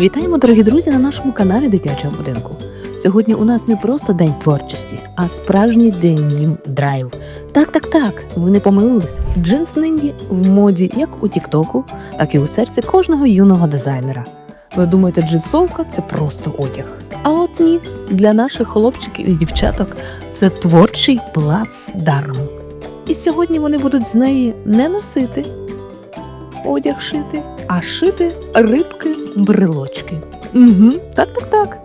Вітаємо, дорогі друзі, на нашому каналі Дитячого будинку. Сьогодні у нас не просто день творчості, а справжній день драйв. Так, так, так, ви не помилились. Джинс нині в моді як у Тіктоку, так і у серці кожного юного дизайнера. Ви думаєте, джинсовка це просто одяг. А от ні, для наших хлопчиків і дівчаток це творчий плацдарм. І сьогодні вони будуть з неї не носити одяг шити, а шити рибки брелочки. Угу, так, так, так.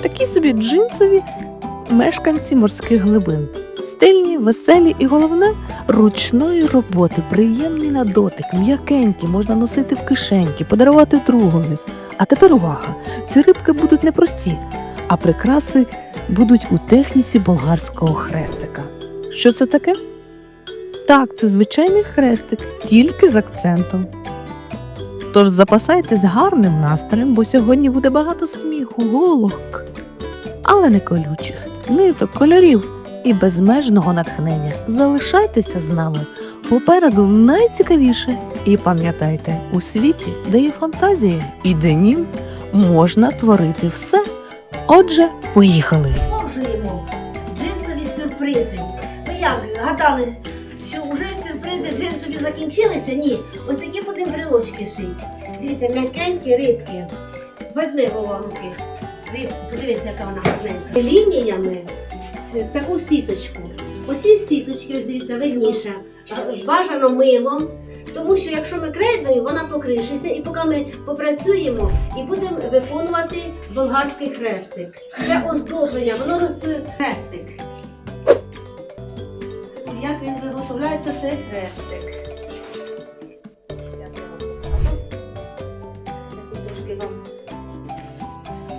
Такі собі джинсові мешканці морських глибин. Стильні, веселі і головне ручної роботи, приємні на дотик, м'якенькі, можна носити в кишеньки, подарувати другові. А тепер увага! Ці рибки будуть не прості, а прикраси будуть у техніці болгарського хрестика. Що це таке? Так, це звичайний хрестик, тільки з акцентом. Тож запасайтесь гарним настроєм, бо сьогодні буде багато сміху, голок, але не колючих, ниток, кольорів і безмежного натхнення. Залишайтеся з нами. Попереду найцікавіше. І пам'ятайте, у світі, де є фантазія і де ні, можна творити все. Отже, поїхали! Продовжуємо джинсові сюрпризи. Ви як гадали, що вже сюрпризи джинсові закінчилися? Ні. Ось такі будемо брелочки шити. Дивіться, м'якенькі рибки. Візьми Вова руки. Подивіться, яка вона гарненька. Лініями таку сіточку. Оці сіточки, ось дивіться, видніше. Бажано милом. Тому що якщо ми крейдою, вона покришиться, і поки ми попрацюємо і будемо виконувати болгарський хрестик. Це оздоблення, воно роз хрестик. Виготовляється, цей хрестик. Тут трошки вам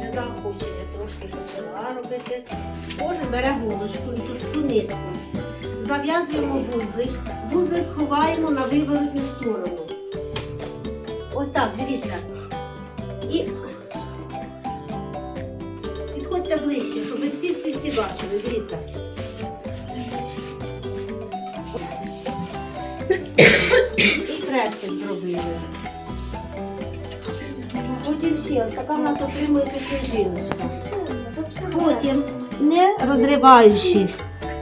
не заохочення, трошки почала робити. Кожен бере голочку і товсту нитку. Зав'язуємо вузлик, вузлик ховаємо на виворотню сторону. Ось так, дивіться. І підходьте ближче, щоб ви всі-всі-всі бачили. Дивіться. І хрестик зробили. Потім ще ось така в нас отримується сніжиночка. Потім, не розриваючи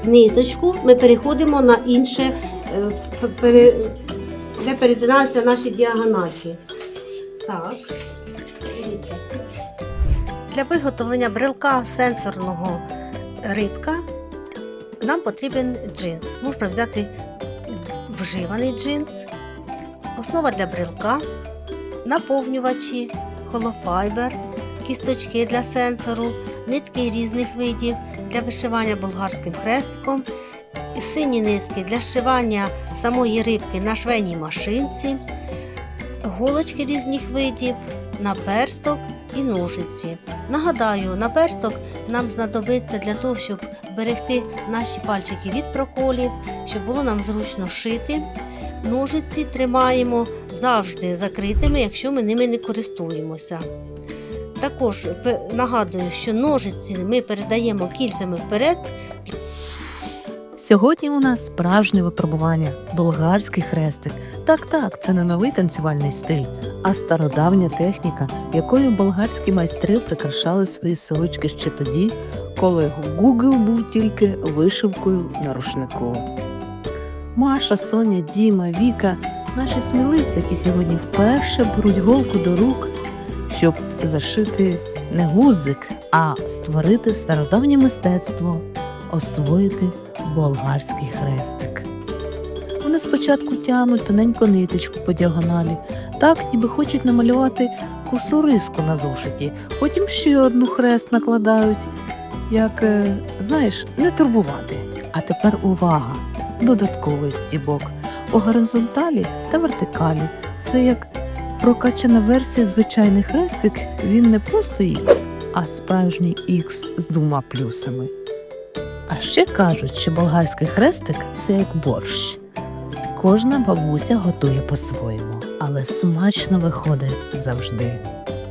ниточку, ми переходимо на інше, е, де перетинаються наші діагональки. Так. Для виготовлення брелка сенсорного рибка нам потрібен джинс. Можна взяти вживаний джинс, основа для брелка, наповнювачі, холофайбер, кісточки для сенсору, нитки різних видів для вишивання болгарським хрестиком, сині нитки для зшивання самої рибки на швейній машинці, голочки різних видів, наперсток і ножиці. Нагадаю, наперсток нам знадобиться для того, щоб берегти наші пальчики від проколів, щоб було нам зручно шити. Ножиці тримаємо завжди закритими, якщо ми ними не користуємося. Також нагадую, що ножиці ми передаємо кільцями вперед Сьогодні у нас справжнє випробування болгарський хрестик. Так, так, це не новий танцювальний стиль, а стародавня техніка, якою болгарські майстри прикрашали свої сорочки ще тоді, коли Google був тільки вишивкою на рушнику. Маша, Соня, Діма, Віка наші сміливці, які сьогодні вперше беруть голку до рук, щоб зашити не гудзик, а створити стародавнє мистецтво, освоїти болгарський хрестик. Вони спочатку тягнуть тоненьку ниточку по діагоналі, так ніби хочуть намалювати косу риску на зошиті, потім ще одну хрест накладають, як, е, знаєш, не турбувати. А тепер увага! Додатковий стібок у горизонталі та вертикалі. Це як прокачана версія звичайний хрестик, він не просто Х, а справжній Х з двома плюсами. А ще кажуть, що болгарський хрестик це як борщ. Кожна бабуся готує по-своєму, але смачно виходить завжди.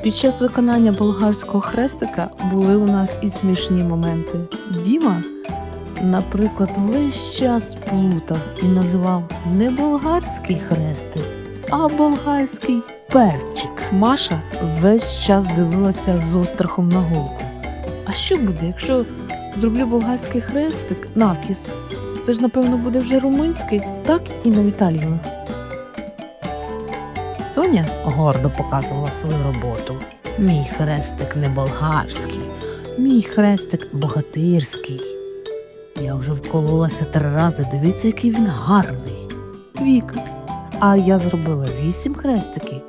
Під час виконання болгарського хрестика були у нас і смішні моменти. Діма, наприклад, весь час плутав і називав не болгарський хрестик, а болгарський перчик. Маша весь час дивилася з острахом на голку. А що буде, якщо зроблю болгарський хрестик навкіс? Це ж, напевно, буде вже румунський, так і на Віталію. Соня гордо показувала свою роботу. Мій хрестик не болгарський, мій хрестик богатирський. Я вже вкололася три рази. Дивіться, який він гарний. Віка. А я зробила вісім хрестиків.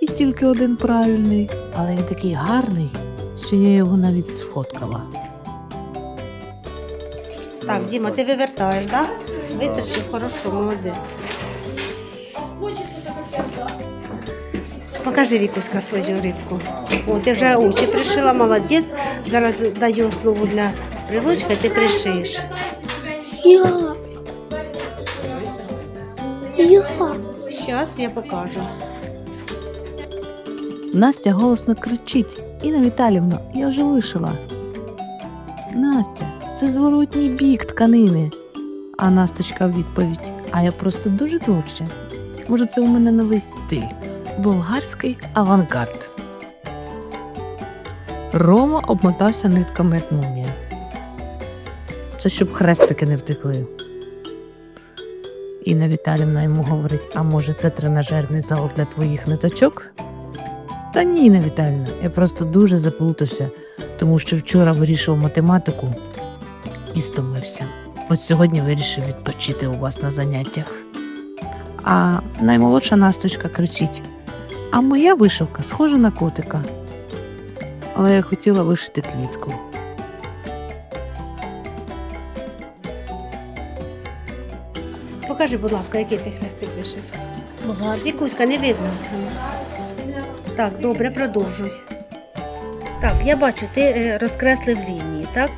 І тільки один правильний, але він такий гарний, що я його навіть сфоткала. Так, Діма, ти вивертаєш, так? Да? Вистрочив хорошо, молодець. Покажи Вікуська свою рибку. О, ти вже очі пришила, молодець. Зараз даю основу для брелочка, ти пришиєш. Я. Я. Зараз я покажу. Настя голосно кричить: Інна Віталівна, я вже вишила. Настя, це зворотній бік тканини. А Насточка в відповідь: А я просто дуже творча. Може, це у мене новий стиль болгарський авангард. Рома обмотався нитками як мумія. Це щоб хрестики не втекли. Інна Віталівна йому говорить: а може, це тренажерний зал для твоїх ниточок? Та ні, Інна Віталівна, я просто дуже заплутався, тому що вчора вирішував математику і стомився. От сьогодні вирішив відпочити у вас на заняттях. А наймолодша Насточка кричить: А моя вишивка схожа на котика. Але я хотіла вишити квітку. Покажи, будь ласка, який ти хрестик вишив. Вікуська, не видно. Так, добре, продовжуй. Так, я бачу, ти е, розкреслив лінії, так?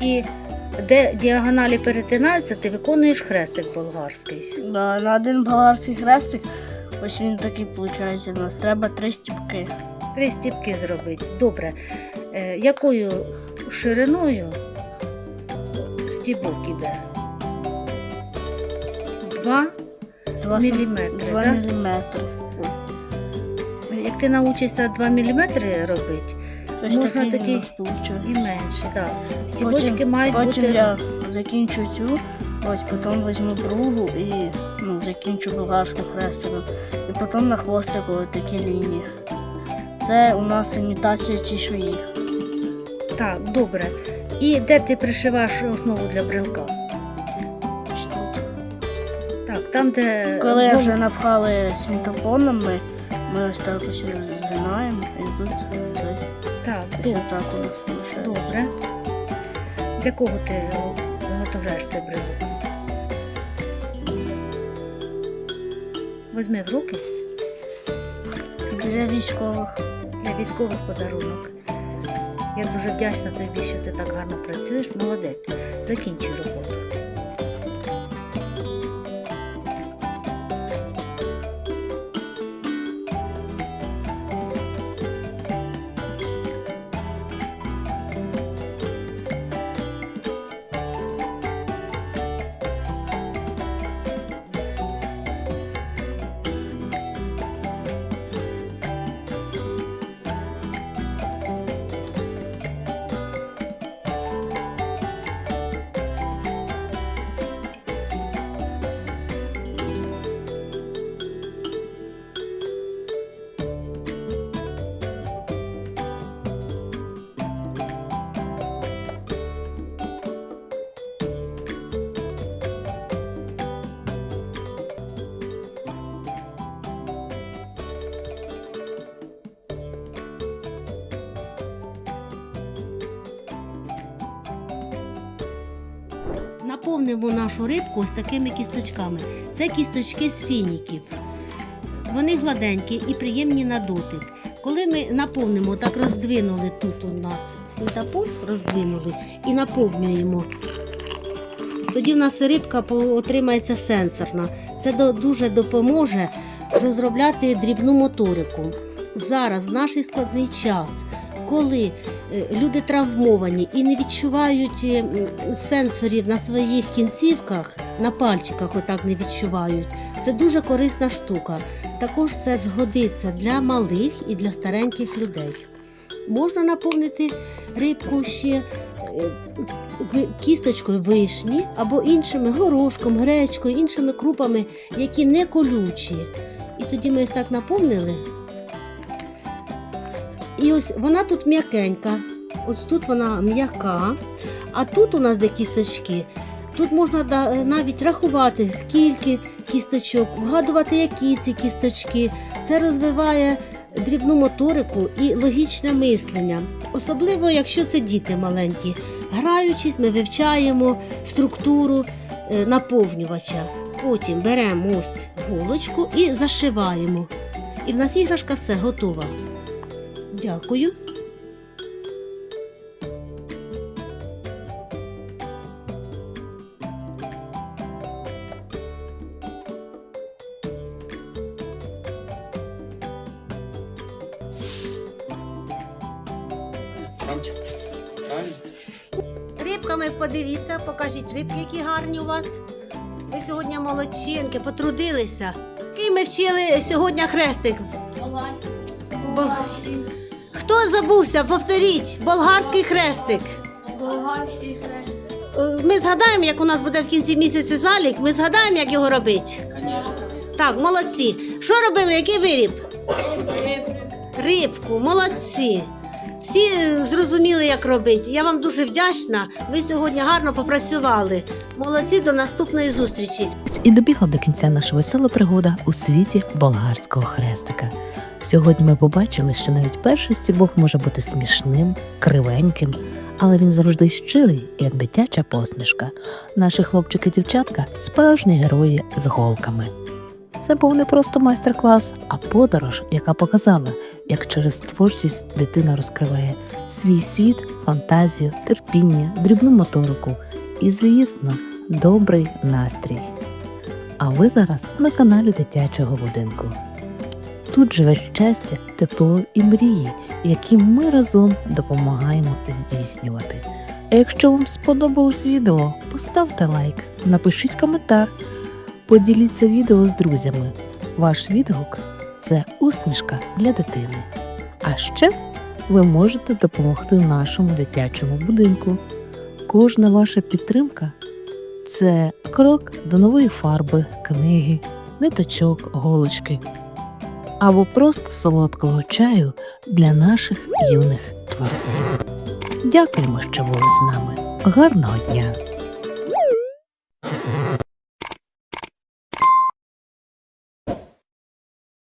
І де діагоналі перетинаються, ти виконуєш хрестик болгарський. Да, на один болгарський хрестик, ось він такий виходить у нас. Треба три стіпки. Три стіпки зробити. Добре. Е, якою шириною стібок іде? Два Два, міліметри, два так? міліметри. Як ти навчишся 2 мм робити, Можна тоді і менше, так. Стібочки мають Потім бути. я закінчу цю, ось потім візьму другу і ну, закінчу болгарським хрестиком. І потім на хвостику такі лінії. Це у нас імітація чешуї. Так, добре. І де ти пришиваєш основу для брелка? Так, там, де. Коли вже напхали синтепоном, ми, ми ось так ось згинаємо і тут ось добре. так у нас виходить. добре. Для кого ти виготовляєш цей брелок? Візьми в руки Для військових. для військових подарунок. Я дуже вдячна тобі, що ти так гарно працюєш. Молодець. Закінчуй роботу. Наповнимо нашу рибку ось такими кісточками. Це кісточки з фініків. Вони гладенькі і приємні на дотик. Коли ми наповнимо, так роздвинули тут у нас світополь, роздвинули і наповнюємо. Тоді в нас рибка отримається сенсорна. Це дуже допоможе розробляти дрібну моторику. Зараз, в наш складний час, коли люди травмовані і не відчувають е, сенсорів на своїх кінцівках, на пальчиках отак не відчувають. Це дуже корисна штука. Також це згодиться для малих і для стареньких людей. Можна наповнити рибку ще е, кісточкою вишні або іншими горошком, гречкою, іншими крупами, які не колючі. І тоді ми ось так наповнили. І ось вона тут м'якенька. Ось тут вона м'яка. А тут у нас де кісточки. Тут можна навіть рахувати, скільки кісточок, вгадувати, які ці кісточки. Це розвиває дрібну моторику і логічне мислення. Особливо, якщо це діти маленькі. Граючись, ми вивчаємо структуру е, наповнювача. Потім беремо ось голочку і зашиваємо. І в нас іграшка все готова. Дякую. Рибками подивіться, покажіть рибки, які гарні у вас. Ви сьогодні молодчинки, потрудилися. Який ми вчили сьогодні хрестик? Болгарський. Забувся? Повторіть, болгарський хрестик. Болгарський Е, Ми згадаємо, як у нас буде в кінці місяця залік, ми згадаємо, як його робити. Конечно. Так, молодці. Що робили? Який виріб? Рибку, молодці. Всі е, зрозуміли, як робити. Я вам дуже вдячна. Ви сьогодні гарно попрацювали. Молодці до наступної зустрічі. Ось і добігла до кінця наша весела пригода у світі болгарського хрестика. Сьогодні ми побачили, що навіть перший стібок може бути смішним, кривеньким, але він завжди щирий, як дитяча посмішка. Наші хлопчики дівчатка справжні герої з голками. Це був не просто майстер-клас, а подорож, яка показала, як через творчість дитина розкриває свій світ, фантазію, терпіння, дрібну моторику і, звісно, добрий настрій. А ви зараз на каналі дитячого будинку. Тут живе щастя, тепло і мрії, які ми разом допомагаємо здійснювати. Якщо вам сподобалось відео, поставте лайк, напишіть коментар, поділіться відео з друзями. Ваш відгук це усмішка для дитини. А ще ви можете допомогти нашому дитячому будинку. Кожна ваша підтримка це крок до нової фарби, книги, ниточок, голочки або просто солодкого чаю для наших юних творців. Дякуємо, що були з нами. Гарного дня!